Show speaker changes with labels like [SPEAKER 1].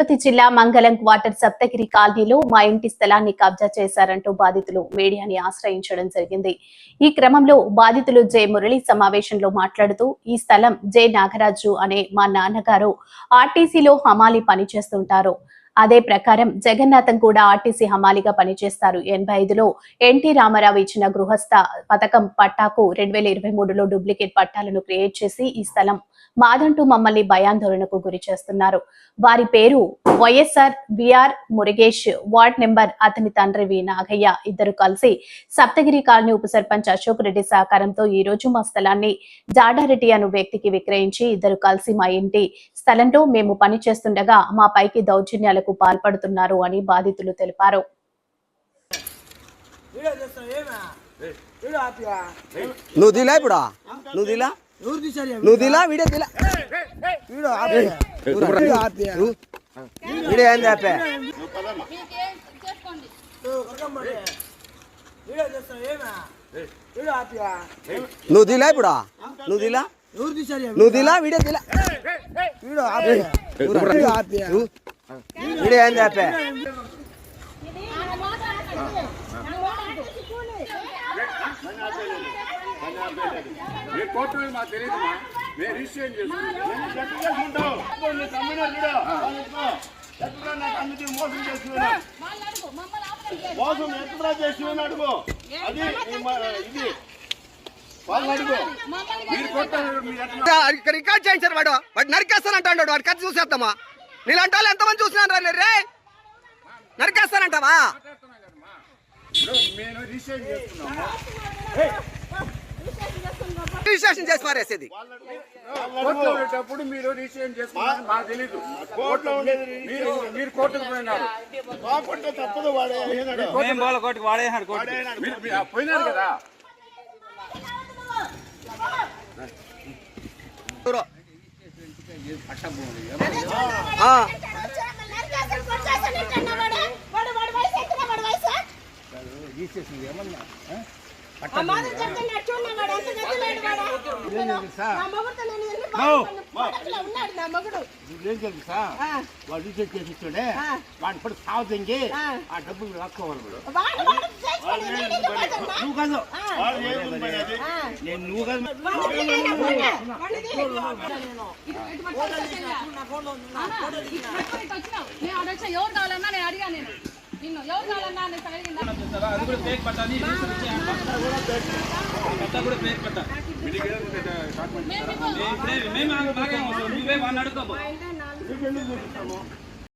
[SPEAKER 1] తిరుపతి జిల్లా మంగళం క్వార్టర్ సప్తగిరి కాలనీలో మా ఇంటి స్థలాన్ని కబ్జా చేశారంటూ బాధితులు మీడియాని ఆశ్రయించడం జరిగింది. ఈ క్రమంలో బాధితులు జె. మురళి సమావేశంలో మాట్లాడుతూ ఈ స్థలం జె. నాగరాజు అనే మా నాన్నగారు ఆర్టీసీలో హమాలి పనిచేస్తుంటారు. అదే ప్రకారం జగన్నాథం కూడా ఆర్టీసీ హమాలిగా పనిచేస్తారు. ఎనభై ఐదులో ఎన్టీ రామారావు ఇచ్చిన గృహస్థ పథకం పట్టాకు రెండు వేల ఇరవై మూడులో డూప్లికేట్ పట్టాలను క్రియేట్ చేసి ఈ స్థలం మాదంటూ మమ్మల్ని భయాందోళనకు గురి చేస్తున్నారు. వారి పేరు YSR VR Murugesh ward number అతని తండ్రి వి నాగయ్య. ఇద్దరు కలిసి సప్తగిరి కాలనీ ఉప సర్పంచ్ అశోక్ రెడ్డి సహకారంతో ఈ రోజు మా స్థలాన్ని జాడారెడ్డి అను వ్యక్తికి విక్రయించి ఇద్దరు కలిసి మా ఇంటి స్థలంలో మేము పని చేస్తుండగా మా పైకి దౌర్జన్యాలు దౌర్జన్యాలకు పాల్పడుతున్నారు అని బాధితులు తెలిపారు.
[SPEAKER 2] నువ్వు దిలా ఇప్పుడు? నువ్వు దిలా? నువ్వు దిలా? వీడియో దిలా?
[SPEAKER 3] వీడియో ఆపి వీడియో ఆపి
[SPEAKER 2] వీడియో ఏంది ఆపే?
[SPEAKER 3] వీడియో చేస్తావు ఏమే? వీడియో ఆపివా?
[SPEAKER 2] నువ్వు దిలా ఇప్పుడు? నువ్వు దిలా?
[SPEAKER 3] ఎవరు తీసారు
[SPEAKER 2] నువ్వు దిలా? వీడియో దిలా?
[SPEAKER 3] వీడియో ఆపి ఆపే
[SPEAKER 4] ఏ కోర్టు మీద మాకు తెలియదుమా మేము రిజిస్ట్రేషన్ చేసుకుంటాం మోసం చేస్తున్నాడు మోసం ఎక్కడ అడుగు అది ఇది
[SPEAKER 2] ఇక్కడ రికార్డ్ చేయించారు వాడు. వాడు నరికేస్తానంటాడు వాడు. కథ చూసేద్దామా నీలాంటి వాళ్ళు ఎంతమంది చూసినారు రే నరికేస్తానంటావా
[SPEAKER 4] ఇప్పుడు మేము రిజిస్ట్రేషన్
[SPEAKER 2] చేసి పారేసేది.
[SPEAKER 4] మీరు రిజిస్ట్రేషన్ చేసుకున్నారు మాకు తెలీదు కోర్టులో ఉండేది మీరు మీరు కోర్టుకు పోయినారు కాకుంటే తప్పదు వాడే మీరు- మీరు పోయినారు కదా
[SPEAKER 5] వాడు? రీఛార్జ్ చేసి ఇచ్చాడే వాడి ఇప్పుడు సాగు తెంగి ఆ డబ్బులు లాక్కోవాలి వాడు. నువ్వు కాదు. నేను నువ్వు
[SPEAKER 6] నేను ఎవరు కావాలన్నా నేను అడిగా నేను నిన్ను ఎవరు కావాలన్నా నేను అడిగిందా మేము మీకు
[SPEAKER 4] మీకు ఎందుకు చూపిస్తాము?